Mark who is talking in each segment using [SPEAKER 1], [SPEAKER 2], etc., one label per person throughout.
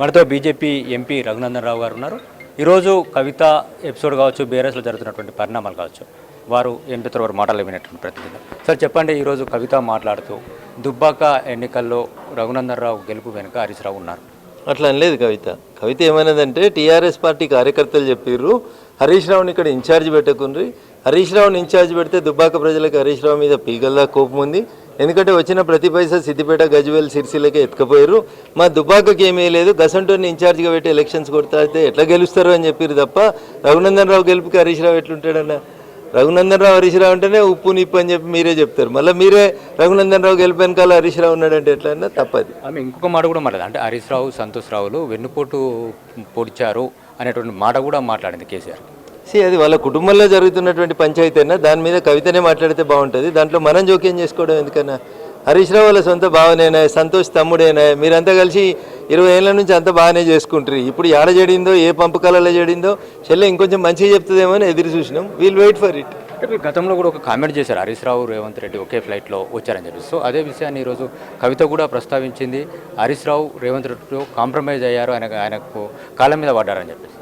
[SPEAKER 1] మనతో BJP MP Raghunandan Rao గారు ఉన్నారు. ఈరోజు కవిత ఎపిసోడ్ కావచ్చు బీఆర్ఎస్లో జరుగుతున్నటువంటి పరిణామాలు కావచ్చు వారు ఎంపీతో వారు మాటలు వినేటువంటి ప్రతిదిన సార్ చెప్పండి ఈరోజు కవిత మాట్లాడుతూ దుబ్బాక ఎన్నికల్లో రఘునందన్ రావు గెలుపు వెనుక హరీష్ రావు ఉన్నారు.
[SPEAKER 2] అట్లా అనలేదు కవిత. కవిత ఏమైనదంటే టీఆర్ఎస్ పార్టీ కార్యకర్తలు చెప్పిర్రు హరీష్ రావుని ఇక్కడ ఇన్ఛార్జ్ పెట్టకుండ్రి హరీష్ రావుని ఇన్ఛార్జ్ పెడితే దుబ్బాక ప్రజలకు హరీష్ రావు మీద పీగల్లా కోపం ఉంది. ఎందుకంటే వచ్చిన ప్రతి పైసా సిద్దిపేట గజ్వేల్ సిరిసిలకే ఎత్తుకపోయారు. మా దుబ్బాకకి ఏమీ లేదు. గసంటోని ఇన్ఛార్జ్గా పెట్టి ఎలక్షన్స్ కొడతాయితే ఎట్లా గెలుస్తారు అని చెప్పారు తప్ప రఘునందన్ రావు గెలుపుకి హరీష్ రావు ఎట్లుంటాడన్న? రఘునందన్ రావు హరీష్ రావు అంటేనే ఉప్పు నిప్పు అని చెప్పి మీరే చెప్తారు. మళ్ళీ మీరే రఘునందన్ రావు గెలుపు వెనకాల హరీష్ రావు ఉన్నాడంటే ఎట్లా అన్నా తప్పది.
[SPEAKER 1] ఆమె ఇంకొక మాట కూడా మాట్లాడదు అంటే హరీష్ రావు సంతోష్ రావులు వెన్నుపోటు పొడిచారు అనేటువంటి మాట కూడా మాట్లాడింది కేసీఆర్
[SPEAKER 2] సి అది వాళ్ళ కుటుంబంలో జరుగుతున్నటువంటి పంచాయతీ అయినా దాని మీద కవితనే మాట్లాడితే బాగుంటుంది. దాంట్లో మనం జోక్యం చేసుకోవడం ఎందుకన్నా? హరీష్ రావు వాళ్ళ సొంత భావనేనా? సంతోష్ తమ్ముడేనా? మీరంతా కలిసి ఇరవై ఏళ్ళ నుంచి అంతా బాగానే చేసుకుంటారు ఇప్పుడు ఏడ జడిందో ఏ పంపకాలలో జడిందో చెల్లె ఇంకొంచెం మంచిగా చెప్తుందేమో అని ఎదురు చూసినాం. వీల్ వెయిట్ ఫర్ ఇట్
[SPEAKER 1] గతంలో కూడా ఒక కామెంట్ చేశారు. హరీష్ రావు రేవంత్ రెడ్డి ఒకే ఫ్లైట్లో వచ్చారని చెప్పి. సో అదే విషయాన్ని ఈరోజు కవిత కూడా ప్రస్తావించింది. హరీష్ రావు రేవంత్ రెడ్డితో కాంప్రమైజ్ అయ్యారు. ఆయన ఆయనకు కాలం మీద పడ్డారని చెప్పేసి.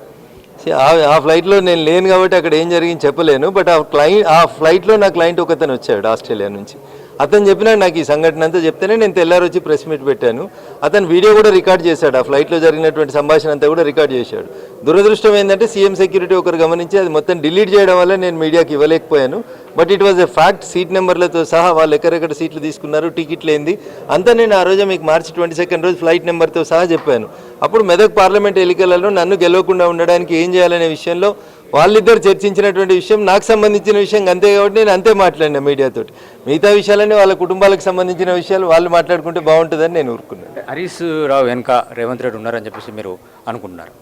[SPEAKER 2] ఆ ఫ్లైట్లో నేను లేను కాబట్టి అక్కడ ఏం జరిగింది చెప్పలేను బట్ ఆ క్లయింట్ ఆ ఫ్లైట్లో నా క్లయింట్ ఒకతను వచ్చాడు ఆస్ట్రేలియా నుంచి. అతను చెప్పినా నాకు ఈ సంఘటన అంతా చెప్తేనే నేను తెల్లారు వచ్చి ప్రెస్ మీట్ పెట్టాను. అతను వీడియో కూడా రికార్డ్ చేశాడు ఆ ఫ్లైట్లో జరిగినటువంటి సంభాషణ అంతా కూడా రికార్డ్ చేశాడు. దురదృష్టం ఏంటంటే సీఎం సెక్యూరిటీ ఒకరు గమనించి అది మొత్తం డిలీట్ చేయడం వల్ల నేను మీడియాకి ఇవ్వలేకపోయాను. But it was a fact seat నెంబర్లతో సహా వాళ్ళు ఎక్కడెక్కడ సీట్లు తీసుకున్నారు టికెట్లు ఏంది అంతా నేను ఆ రోజు మీకు మార్చి ట్వంటీ సెకండ్ రోజు ఫ్లైట్ నెంబర్తో సహా చెప్పాను. అప్పుడు మెదక్ పార్లమెంట్ ఎన్నికలలో నన్ను గెలవకుండా ఉండడానికి ఏం చేయాలనే విషయంలో వాళ్ళిద్దరు చర్చించినటువంటి విషయం నాకు సంబంధించిన విషయం అంతే కాబట్టి నేను అంతే మాట్లాడినా మీడియాతోటి. మిగతా విషయాలన్నీ వాళ్ళ కుటుంబాలకు సంబంధించిన విషయాలు వాళ్ళు మాట్లాడుకుంటే బాగుంటుందని నేను ఊరుకున్నాను.
[SPEAKER 1] హరీష్ రావు వెనుక రేవంత్ రెడ్డి ఉన్నారని చెప్పేసి మీరు అనుకుంటున్నారు.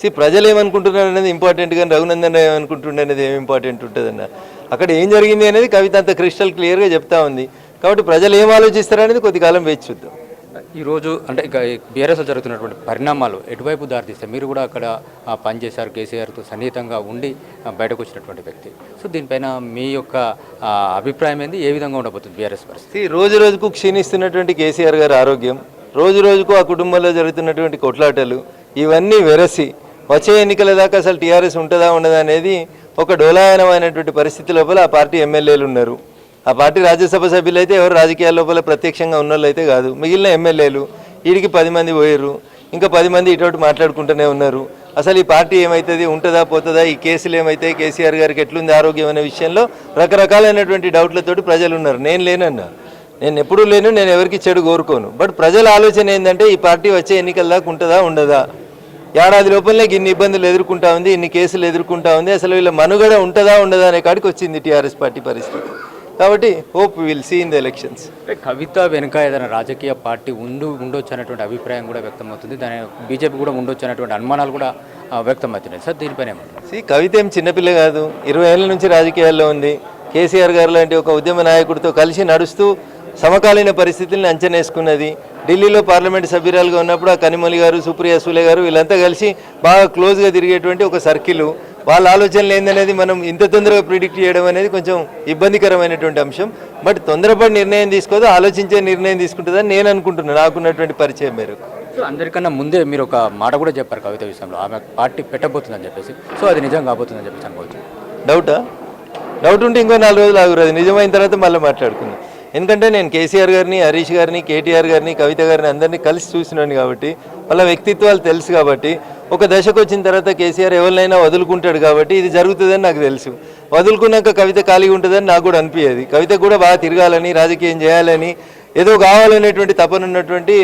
[SPEAKER 2] సి ప్రజలు ఏమనుకుంటున్నారు అనేది ఇంపార్టెంట్ కానీ రఘునందన్ రావు ఏమనుకుంటుండే అనేది ఏమి ఇంపార్టెంట్ ఉంటుందన్న. అక్కడ ఏం జరిగింది అనేది కవిత అంత క్రిస్టల్ క్లియర్గా చెప్తా ఉంది. కాబట్టి ప్రజలు ఏం ఆలోచిస్తారనేది కొద్ది కాలం వేచి చూద్దాం.
[SPEAKER 1] ఈరోజు అంటే ఇక బీఆర్ఎస్లో జరుగుతున్నటువంటి పరిణామాలు ఎటువైపు దారితీస్తే మీరు కూడా అక్కడ పనిచేశారు కేసీఆర్తో సన్నిహితంగా ఉండి బయటకు వచ్చినటువంటి వ్యక్తి. సో దీనిపైన మీ యొక్క అభిప్రాయం ఏంది? ఏ విధంగా ఉండబోతుంది బీఆర్ఎస్ పరిస్థితి?
[SPEAKER 2] రోజు రోజుకు క్షీణిస్తున్నటువంటి కేసీఆర్ గారి ఆరోగ్యం రోజు రోజుకు ఆ కుటుంబంలో జరుగుతున్నటువంటి కొట్లాటలు ఇవన్నీ వెరసి వచ్చే ఎన్నికల దాకా అసలు టీఆర్ఎస్ ఉంటుందా ఉండదా అనేది ఒక డోలాయనమైనటువంటి పరిస్థితి లోపల ఆ పార్టీ ఎమ్మెల్యేలు ఉన్నారు. ఆ పార్టీ రాజ్యసభ సభ్యులు అయితే ఎవరు రాజకీయాల లోపల ప్రత్యక్షంగా ఉన్న అయితే కాదు. మిగిలిన ఎమ్మెల్యేలు వీడికి పది మంది పోయారు ఇంకా పది మంది ఇటువంటి మాట్లాడుకుంటూనే ఉన్నారు. అసలు ఈ పార్టీ ఏమవుతుంది ఉంటుందా పోతుందా ఈ కేసులు ఏమవుతాయి కేసీఆర్ గారికి ఎట్లుంది ఆరోగ్యం అనే విషయంలో రకరకాలైనటువంటి డౌట్లతోటి ప్రజలు ఉన్నారు నేను లేనన్నా. నేను ఎప్పుడూ లేను నేను ఎవరికి చెడు కోరుకోను. బట్ ప్రజల ఆలోచన ఏంటంటే ఈ పార్టీ వచ్చే ఎన్నికల దాకా ఉంటుందా ఉండదా? ఏడాది లోపలనే ఇన్ని ఇబ్బందులు ఎదుర్కొంటా ఉంది ఇన్ని కేసులు ఎదుర్కొంటా ఉంది. అసలు వీళ్ళ మనుగడ ఉంటుందా ఉండదా అనే కాడికి వచ్చింది టీఆర్ఎస్ పార్టీ పరిస్థితి. కాబట్టి hope will see in the elections
[SPEAKER 1] Kavitha వెనుక ఏదైనా రాజకీయ పార్టీ ఉండు ఉండొచ్చు అనేటువంటి అభిప్రాయం కూడా వ్యక్తమవుతుంది. దాని బీజేపీ కూడా ఉండొచ్చు అనేటువంటి అనుమానాలు కూడా వ్యక్తమవుతున్నాయి. సార్ దీనిపైన
[SPEAKER 2] సి కవిత ఏం చిన్నపిల్ల కాదు. ఇరవై ఏళ్ళ నుంచి రాజకీయాల్లో ఉంది. కేసీఆర్ గారు లాంటి ఒక ఉద్యమ నాయకుడితో కలిసి నడుస్తూ సమకాలీన పరిస్థితుల్ని అంచనేసుకున్నది. ఢిల్లీలో పార్లమెంట్ సభ్యురాలుగా ఉన్నప్పుడు ఆ కనిమొలి గారు సుప్రియ సూలే గారు వీళ్ళంతా కలిసి బాగా క్లోజ్గా తిరిగేటువంటి ఒక సర్కిల్ వాళ్ళ ఆలోచనలు ఏందనేది మనం ఇంత తొందరగా ప్రిడిక్ట్ చేయడం అనేది కొంచెం ఇబ్బందికరమైనటువంటి అంశం. బట్ తొందరపడి నిర్ణయం తీసుకోదు ఆలోచించే నిర్ణయం తీసుకుంటుందని నేను అనుకుంటున్నాను నాకున్నటువంటి పరిచయం మేరకు.
[SPEAKER 1] సో అందరికన్నా ముందే మీరు ఒక మాట కూడా చెప్పారు కవిత విషయంలో ఆమె పార్టీ పెట్టబోతుందని చెప్పేసి. సో అది నిజం కాబోతుందని చెప్పేసి అనుకోవచ్చు.
[SPEAKER 2] డౌటా డౌట్ ఉంటే ఇంకో నాలుగు రోజులు ఆగురు అది నిజమైన తర్వాత మళ్ళీ మాట్లాడుకుందాం. ఎందుకంటే నేను కేసీఆర్ గారిని హరీష్ గారిని కేటీఆర్ గారిని కవిత గారిని అందరినీ కలిసి చూసినాను కాబట్టి వాళ్ళ వ్యక్తిత్వాలు తెలుసు కాబట్టి ఒక దశకు వచ్చిన తర్వాత కేసీఆర్ ఎవరినైనా వదులుకుంటాడు కాబట్టి ఇది జరుగుతుందని నాకు తెలుసు. వదులుకున్నాక కవిత ఖాళీగా ఉంటుందని నాకు కూడా అనిపించేది కవిత కూడా బాగా తిరగాలని రాజకీయం చేయాలని ఏదో కావాలనేటువంటి తపనున్నటువంటి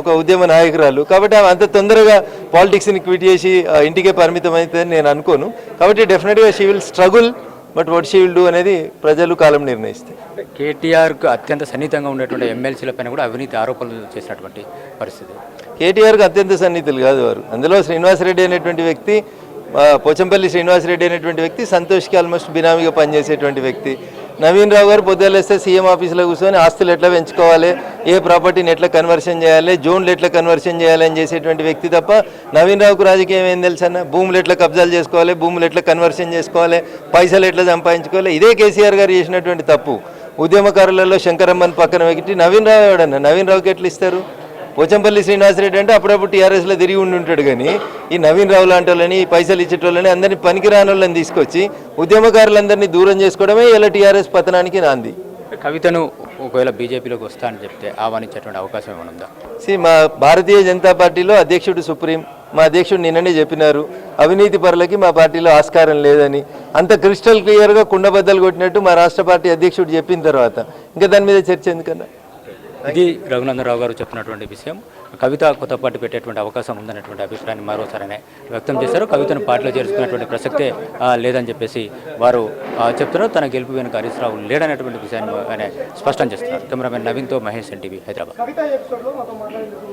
[SPEAKER 2] ఒక ఉద్యమ నాయకురాలు. కాబట్టి అంత తొందరగా పాలిటిక్స్ని క్విట్ చేసి ఇంటికే పరిమితం అవుతుందని నేను అనుకోను. కాబట్టి డెఫినెట్గా she will struggle but what she will do అనేది ప్రజలు కాలం నిర్ణయిస్తాయి.
[SPEAKER 1] కేటీఆర్కు అత్యంత సన్నిహితంగా ఉండేటువంటి ఎమ్మెల్సీల పైన కూడా అవినీతి ఆరోపణలు చేసినటువంటి పరిస్థితి.
[SPEAKER 2] కేటీఆర్కి అత్యంత సన్నిహితులు కాదు వారు. అందులో శ్రీనివాసరెడ్డి అనేటువంటి వ్యక్తి పోచంపల్లి శ్రీనివాసరెడ్డి అనేటువంటి వ్యక్తి సంతోష్కి ఆల్మోస్ట్ బినామీగా పనిచేసేటువంటి వ్యక్తి. నవీన్ రావు గారు పొద్దులేస్తే సీఎం ఆఫీస్లో కూర్చొని ఆస్తులు ఎట్లా పెంచుకోవాలి? ఏ ప్రాపర్టీని ఎట్లా కన్వర్షన్ చేయాలి? జోన్లు ఎట్లా కన్వర్షన్ చేయాలి అని చేసేటువంటి వ్యక్తి తప్ప నవీన్ రావుకు రాజకీయం ఏం తెలుసు అన్న? భూములు ఎట్లా కబ్జాలు చేసుకోవాలి? భూములు ఎట్లా కన్వర్షన్ చేసుకోవాలి? పైసలు ఎట్లా సంపాదించుకోవాలి? ఇదే కేసీఆర్ గారు చేసినటువంటి తప్పు. ఉద్యమకారులలో శంకరమ్మని పక్కన పెట్టి నవీన్ రావు ఎవడన్నా? నవీన్ రావుకి ఎట్లా ఇస్తారు? పోచంపల్లి శ్రీనివాసరెడ్డి అంటే అప్పుడప్పుడు టీఆర్ఎస్లో తిరిగి ఉండి ఉంటాడు కానీ ఈ నవీన్ రావు లాంటి వాళ్ళని ఈ పైసలు ఇచ్చేటోళ్ళని అందరినీ పనికిరాని వాళ్ళని తీసుకొచ్చి ఉద్యమకారులందరినీ దూరం చేసుకోవడమే ఇలా టీఆర్ఎస్ పతనానికి నాంది.
[SPEAKER 1] కవితను ఒకవేళ బీజేపీలోకి వస్తా అని చెప్తే ఆహ్వానించేటువంటి అవకాశం ఏమైనా ఉందా?
[SPEAKER 2] సి మా భారతీయ జనతా పార్టీలో అధ్యక్షుడు సుప్రీం మా అధ్యక్షుడు నిన్ననే చెప్పినారు అవినీతి పరులకి మా పార్టీలో ఆస్కారం లేదని. అంత క్రిస్టల్ క్లియర్గా కుండబద్దలు కొట్టినట్టు మా రాష్ట్ర పార్టీ అధ్యక్షుడు చెప్పిన తర్వాత. ఇంకా దాని మీద చర్చ ఎందుకన్నా?
[SPEAKER 1] ఇది రఘునందనరావు గారు చెప్తున్నటువంటి విషయం. కవిత కొత్త పార్టీ పెట్టేటువంటి అవకాశం ఉందనేటువంటి అభిప్రాయాన్ని మరోసారి వ్యక్తం చేశారు. కవితను పార్టీలో చేర్చుకునేటువంటి ప్రసక్తే లేదని చెప్పేసి వారు చెప్తున్నారు. తన గెలుపు వెనుక హరీష్ రావు లేడనేటువంటి విషయాన్ని ఆయన స్పష్టం చేస్తున్నారు. కెమెరామెన్ నవీన్తో మహేష్ ఎన్టీవీ హైదరాబాద్.